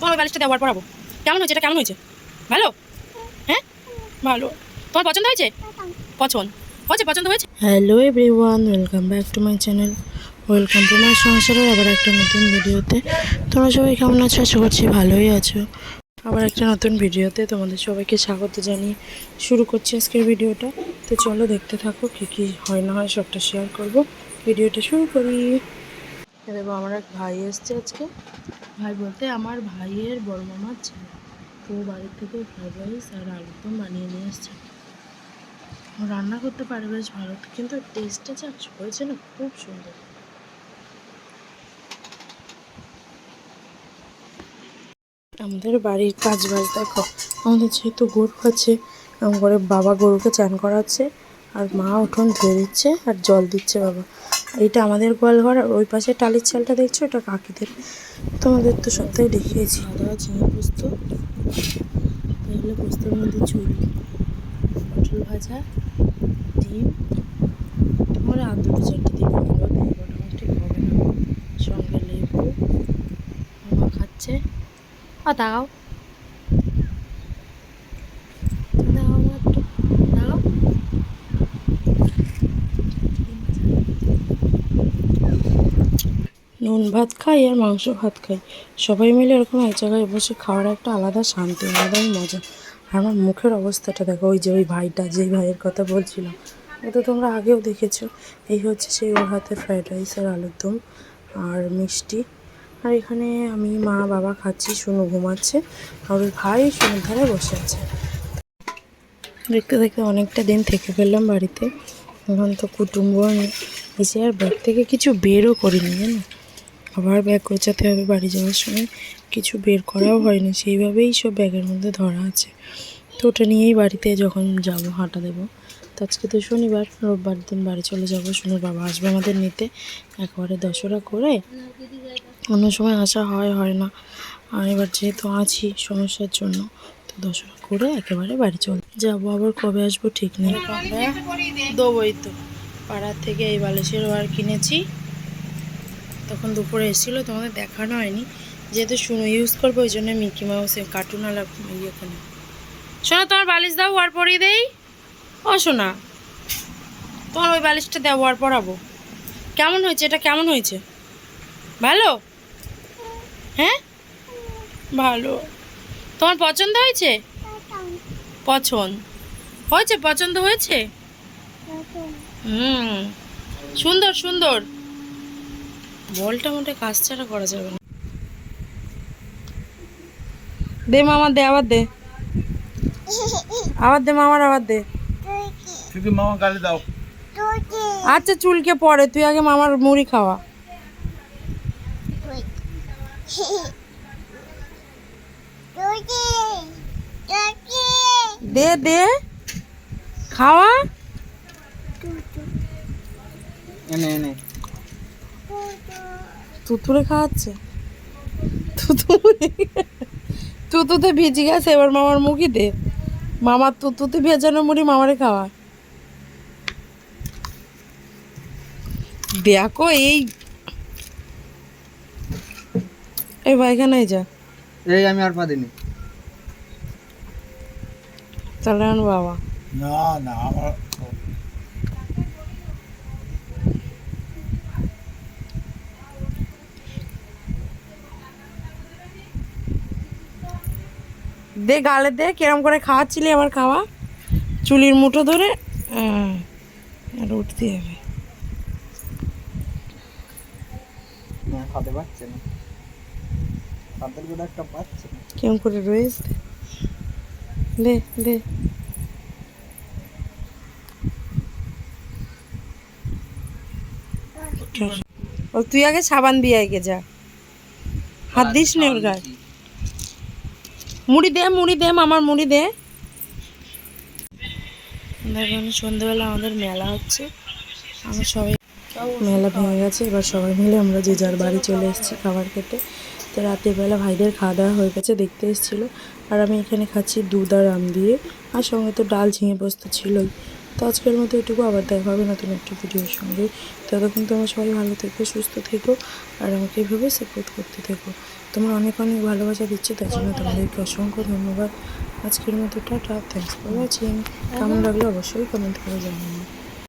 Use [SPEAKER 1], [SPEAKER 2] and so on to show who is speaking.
[SPEAKER 1] তোমার বালিশটা দেওয়ার পরাবো কেমন হয়েছে? এটা কেমন হয়েছে? ভালো? হ্যাঁ? ভালো। তোমার পছন্দ হয়েছে? পছন্দ। হয়েছে? পছন্দ হয়েছে? Hello everyone welcome back to my channel welcome to my সংসারের আবার একটা নতুন ভিডিওতে তোমরা সবাই কেমন আছো? আশা করছি ভালোই আছো। আবার একটা নতুন ভিডিওতে তোমাদের সবাইকে স্বাগত জানিয়ে শুরু করছি আজকের ভিডিওটা তো চলো দেখতে থাকো কী কী হয় না হয় সবটা শেয়ার করব। ভিডিওটা শুরু করি। দেখো আমার এক ভাই এসছে আজকে। ভাই বলতে আমার ভাইয়ের বড় মামার ছেলে। তো বাড়ির থেকে ফ্রাইড রাইস আর আলুর দম বানিয়ে নিয়ে এসছে। রান্না করতে পারে বেশ ভালো, কিন্তু টেস্টটা যা হয়েছে না, খুব সুন্দর। আমাদের বাড়ির কাজ বাজ দেখো, আমাদের যেহেতু গরু আছে ঘরে বাবা গরুকে চান করাচ্ছে, আর মা উঠোন ধুয়ে দিচ্ছে আর জল দিচ্ছে বাবা। এইটা আমাদের গোয়াল ঘর আর ওই পাশে টালির চালটা দেখছ? এটা কাকিদের। তোমাদের তো সপ্তাহে দেখিয়েছি। দাদা ঝিঙে পোস্ত, তাহলে পোস্তর মধ্যে চুল পটল ভাজা, ডিম। আমার আর দুটো চারটে দিন তাই মোটামুটি হবে না সঙ্গে লেবু খাচ্ছে। ও দাও দাও আমার একটু দাও নুন ভাত খাই আর মাংস ভাত খাই। সবাই মিলে এরকম এক জায়গায় বসে খাওয়ার একটা আলাদা শান্তি, আলাদাই মজা। আর আমার মুখের অবস্থাটা দেখো, ওই যে ওই ভাইটা, যেই ভাইয়ের কথা বলছিলাম ও তো তোমরা আগেও দেখেছ। এই হচ্ছে সেই ওর হাতে ফ্রাইড রাইস আর আলুর দম আর মিষ্টি। আর এখানে আমি মা, বাবা খাচ্ছি, শুনু ঘুমাচ্ছে আর ওই ভাই শুনুর ধারে বসে আছে। দেখতে দেখতে অনেকটা দিন থেকে ফেললাম বাড়িতে। এখন তো কুটুম্ব এসে আর ব্যাগ থেকে কিছু বেরও করিনি, জানো? আবার ব্যাগ গোছাতে হবে বাড়ি যাওয়ার সময়। কিছু বের করাও হয়নি, সেইভাবেই সব ব্যাগের মধ্যে ধরা আছে। তো ওটা নিয়েই বাড়িতে যখন যাব, হাঁটা দেবো। তো আজকে তো শনিবার, রোববার দিন বাড়ি চলে যাব শুনুর বাবা আসবে আমাদের নিতে। একবারে দশরা করে অন্য সময় আসা হয় হয় না। আর এবার যেহেতু আছি সমস্যার জন্য, তো দশরা করে একেবারে বাড়ি চলে যাব। আবার কবে আসব ঠিক নেই। দেবোই তো। পাড়ার থেকে এই বালিশের ওয়ার কিনেছি। তখন দুপুরে এসেছিল তোমাদের দেখানো হয়নি। যেহেতু শুনো ইউজ করব ওই জন্য মিকি মাউসে কার্টুন আলা ইয়ে করে শোনো তোমার বালিশ দাও ওয়ার পরিয়ে দেই। ও শোনা তোমার ওই বালিশটা দাও ওয়ার পরাবো। কেমন হয়েছে? এটা কেমন হয়েছে? ভালো? হ্যাঁ? ভালো। তোমার পছন্দ হয়েছে? পছন্দ। হয়েছে? পছন্দ হয়েছে? হুম। সুন্দর সুন্দর। বলটা মোটে কাজ ছাড়া করা যাবে না। দে মামা দে আবার দে। আবার দে মামার আবার দে।
[SPEAKER 2] শুধু মামা গালি দাও।
[SPEAKER 1] আচ্ছা চুলকে পরে তুই আগে মামার মুড়ি খাওয়া। দে দে। খাওয়া।
[SPEAKER 2] এনে এনে।
[SPEAKER 1] তুতুরে খাওয়াচ্ছে? তুতুরে তুতুতে ভিজে গেছে এবার মামার মুখই দে। মামার তুতুতে ভেজানো মুড়ি মামারে খাওয়া দেখো এই এই ভাইখানায় যা।
[SPEAKER 2] এই আমি আর পারিনি
[SPEAKER 1] তাহলে বাবা।
[SPEAKER 2] না না আমার
[SPEAKER 1] দে গালে দে কিরম করে খাওয়াচ্ছিলি আমার খাওয়া? চুলির মুঠো ধরে হ্যাঁ, আর উঠতে হবে। কেমন করে রয়েছে দে। দে ও তুই আগে সাবান দিয়ে আগে যা। হাত দিস নে ওর গায়ে। মুড়ি দে মুড়ি দে আমার মুড়ি দে। দেখুন, সন্ধ্যেবেলা আমাদের মেলা হচ্ছে। আমরা সবাই মেলা ভেঙে গেছে, এবার সবাই মিলে আমরা যে যার বাড়ি চলে এসেছি খাবার খেতে। তো রাতের বেলা ভাইদের খাওয়া দাওয়া হয়ে গেছে, দেখতে এসেছিল। আর আমি এখানে খাচ্ছি দুধ আর আম দিয়ে। আর সঙ্গে তো ডাল, ঝিঙে পোস্ত ছিলই। তো আজকের মতো এটুকু। আবার দেখা হবে নতুন একটি ভিডিওর সঙ্গে। ততক্ষণ তোমরা সবাই ভালো থেকো, সুস্থ থেকো, আর আমাকে এইভাবে সাপোর্ট করতে থেকো। তোমরা অনেক অনেক ভালোবাসা দিচ্ছে, তার জন্য তোমাদেরকে অসংখ্য ধন্যবাদ। আজকের মতো টাটা থ্যাংকস ফর ওয়াচিং কেমন লাগল অবশ্যই কমেন্ট করে জানাবেন